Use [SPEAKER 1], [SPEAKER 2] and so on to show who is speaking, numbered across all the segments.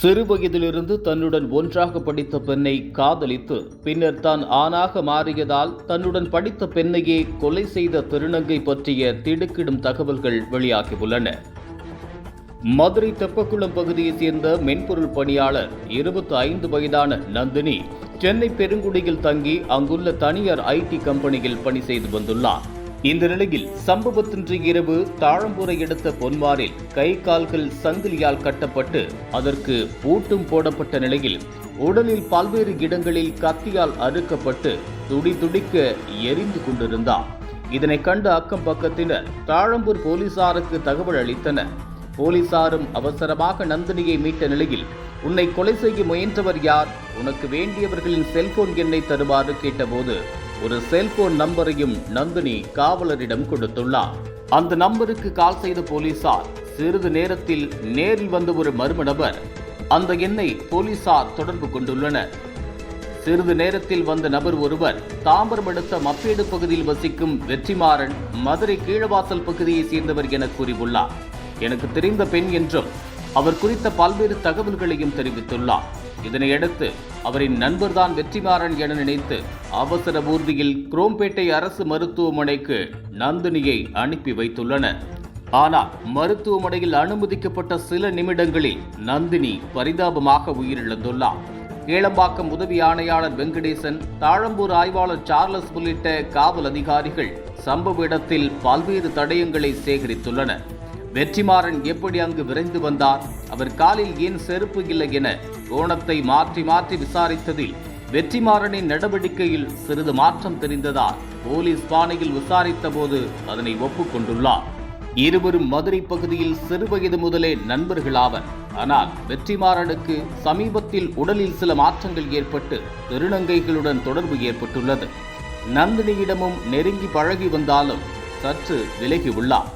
[SPEAKER 1] சிறு வயதிலிருந்து தன்னுடன் ஒன்றாக படித்த பெண்ணை காதலித்து பின்னர் தான் ஆணாக மாறியதால் தன்னுடன் படித்த பெண்ணையே கொலை செய்த திருநங்கை பற்றிய திடுக்கிடும் தகவல்கள் வெளியாகியுள்ளன. மதுரை தெப்பக்குளம் பகுதியைச் சேர்ந்த மென்பொருள் பணியாளர் இருபத்தி ஐந்து வயதான நந்தினி சென்னை பெருங்குடியில் தங்கி அங்குள்ள தனியார் ஐடி கம்பெனியில் பணி செய்து வந்துள்ளார். இந்த நிலையில் சம்பவத்தின்று இரவு தாழம்பூரை எடுத்த பொன்வாரில் கை கால்கள் சங்கிலியால் கட்டப்பட்டு அதற்கு பூட்டும் போடப்பட்ட நிலையில் உடலில் பல்வேறு இடங்களில் கத்தியால் அறுக்கப்பட்டு துடி துடிக்க எரிந்து கொண்டிருந்தார் இதனை கண்ட அக்கம் பக்கத்தினர் தாழம்பூர் போலீசாருக்கு தகவல் அளித்தனர். போலீசாரும் அவசரமாக நந்தினியை மீட்ட நிலையில் உன்னை கொலை செய்ய முயன்றவர் யார்? உனக்கு வேண்டியவர்களின் செல்போன் எண்ணை தருமாறு கேட்டபோது ஒரு செல்போன் நம்பரையும் நந்தினி காவலரிடம் கொடுத்துள்ளார். அந்த நம்பருக்கு கால் செய்த போலீசார் சிறிது நேரத்தில் நேரில் வந்த ஒரு மர்ம நபர் அந்த எண்ணை போலீசார் தொடர்பு கொண்டுள்ளனர். சிறிது நேரத்தில் வந்த நபர் ஒருவர் தாம்பரம் அடுத்த மப்பேடு பகுதியில் வசிக்கும் வெற்றிமாறன் மதுரை கீழவாசல் பகுதியைச் சேர்ந்தவர் என கூறியுள்ளார். எனக்கு தெரிந்த பெண் என்றும் அவர் குறித்த பல்வேறு தகவல்களையும் தெரிவித்துள்ளார். இதனையடுத்து அவரின் நண்பர்தான் வெற்றிமாறன் என நினைத்து அவசர ஊர்தியில் குரோம்பேட்டை அரசு மருத்துவமனைக்கு நந்தினியை அனுப்பி வைத்துள்ளனர். ஆனால் மருத்துவமனையில் அனுமதிக்கப்பட்ட சில நிமிடங்களில் நந்தினி பரிதாபமாக உயிரிழந்துள்ளார். கேளம்பாக்கம் உதவி ஆணையாளர் வெங்கடேசன் தாழம்பூர் ஆய்வாளர் சார்லஸ் உள்ளிட்ட காவல் அதிகாரிகள் சம்பவ இடத்தில் பல்வேறு தடயங்களை சேகரித்துள்ளனர். வெற்றிமாறன் எப்படி அங்கு விரைந்து வந்தார்? அவர் காலில் ஏன் செருப்பு இல்லை என கோணத்தை மாற்றி மாற்றி விசாரித்ததில் வெற்றிமாறனின் நடவடிக்கையில் சிறிது மாற்றம் தெரிந்ததால் போலீஸ் பாணியில் விசாரித்த போது அதனை ஒப்புக்கொண்டுள்ளார் இருவரும் மதுரை பகுதியில் சிறுவயது முதலே நண்பர்களாவர் ஆனால் வெற்றிமாறனுக்கு சமீபத்தில் உடலில் சில மாற்றங்கள் ஏற்பட்டு திருநங்கைகளுடன் தொடர்பு ஏற்பட்டுள்ளது. நந்தினியிடமும் நெருங்கி பழகி வந்தாலும் சற்று விலகி உள்ளார்.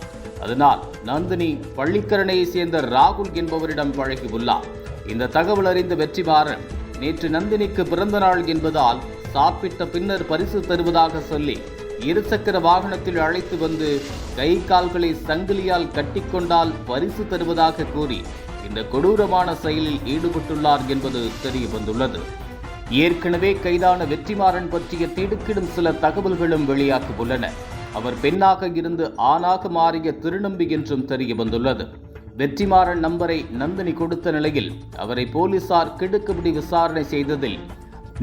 [SPEAKER 1] அதனால் நந்தினி பள்ளிக்கரணையை சேர்ந்த ராகுல் என்பவரிடம் பழகியுள்ளார். இந்த தகவல் அறிந்த வெற்றிமாறன் நேற்று நந்தினிக்கு பிறந்த நாள் என்பதால் சாப்பிட்ட பின்னர் பரிசு தருவதாக சொல்லி இருசக்கர வாகனத்தில் அழைத்து வந்து கை கால்களை சங்கிலியால் கட்டிக்கொண்டால் பரிசு தருவதாக கூறி இந்த கொடூரமான செயலில் ஈடுபட்டுள்ளார் என்பது தெரிய வந்துள்ளது. ஏற்கனவே கைதான வெற்றிமாறன் பற்றிய திடுக்கிடும் சில தகவல்களும் வெளியாகியுள்ளன அவர் பெண்ணாக இருந்து ஆணாக மாறிய திருநம்பி என்றும் தெரிய வந்துள்ளது வெற்றிமாறன் நம்பரை நந்தினி கொடுத்த நிலையில் அவரை போலீசார் கிடுக்குபிடி விசாரணை செய்ததில்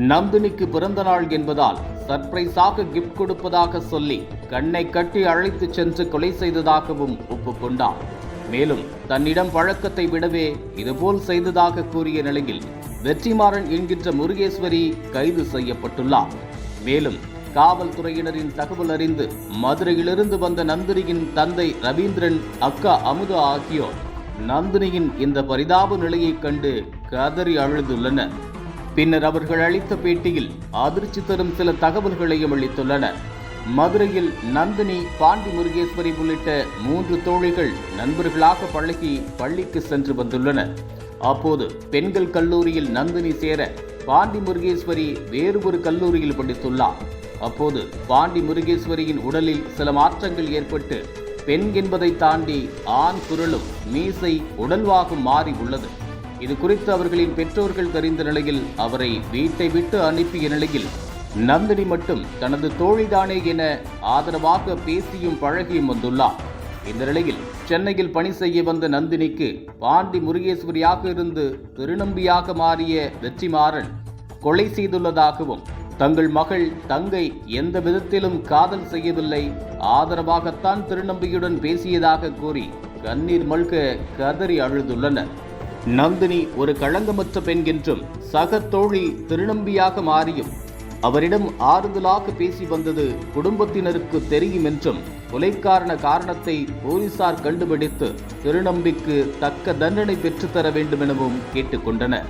[SPEAKER 1] நந்தினிக்கு பிறந்த நாள் என்பதால் சர்ப்ரைஸாக கிஃப்ட் கொடுப்பதாக சொல்லி கண்ணை கட்டி அழைத்து சென்று கொலை செய்ததாகவும் ஒப்புக்கொண்டார். மேலும் தன்னிடம் பழக்கத்தை விடவே இதுபோல் செய்ததாக கூறிய நிலையில் வெற்றிமாறன் என்கின்ற முருகேஸ்வரி கைது செய்யப்பட்டுள்ளார். மேலும் காவல்துறையினரின் தகவல் அறிந்து மதுரையிலிருந்து வந்த நந்தினியின் தந்தை ரவீந்திரன் அக்கா அமுதா ஆகியோர் நந்தினியின் இந்த பரிதாப நிலையைக் கண்டு கதறி அழுதுள்ளனர். பின்னர் அவர்கள் அளித்த பேட்டியில் அதிர்ச்சி தரும் சில தகவல்களையும் அளித்துள்ளனர். மதுரையில் நந்தினி பாண்டி முருகேஸ்வரி உள்ளிட்ட மூன்று தோழிகள் நண்பர்களாக பழகி பள்ளிக்கு சென்று வந்துள்ளனர். அப்போது பெண்கள் கல்லூரியில் நந்தினி சேர பாண்டி முருகேஸ்வரி வேறு ஒரு கல்லூரியில் படித்துள்ளார். அப்போது பாண்டி முருகேஸ்வரியின் உடலில் சில மாற்றங்கள் ஏற்பட்டு பெண் என்பதை தாண்டி ஆண் குரலும் மீசை உடல்வாகும் மாறி உள்ளது. இது குறித்து அவர்களின் பெற்றோர்கள் தெரிந்த நிலையில் அவரை வீட்டை விட்டு அனுப்பிய நிலையில் நந்தினி மட்டும் தனது தோழிதானே என ஆதரவாக பேசியும் பழகியும் வந்துள்ளார். இந்த நிலையில் சென்னையில் பணி செய்ய வந்த நந்தினிக்கு பாண்டி முருகேஸ்வரியாக இருந்து திருநம்பியாக மாறிய வெற்றிமாறன் கொலை செய்துள்ளதாகவும் தங்கள் மகள் தங்கை எந்த விதத்திலும் காதல் செய்யவில்லை. ஆதரவாகத்தான் திருநம்பியுடன் பேசியதாக கூறி கண்ணீர் மல்க கதறி அழுதுள்ளனர். நந்தினி ஒரு களங்கமற்ற பெண் என்றும் சக தோழி திருநம்பியாக மாறியும் அவரிடம் ஆறுதலாக பேசி வந்தது குடும்பத்தினருக்கு தெரியும் என்றும் கொலைக்காரண காரணத்தை போலீசார் கண்டுபிடித்து திருநம்பிக்கு தக்க தண்டனை பெற்றுத்தர வேண்டும் எனவும் கேட்டுக்கொண்டனர்.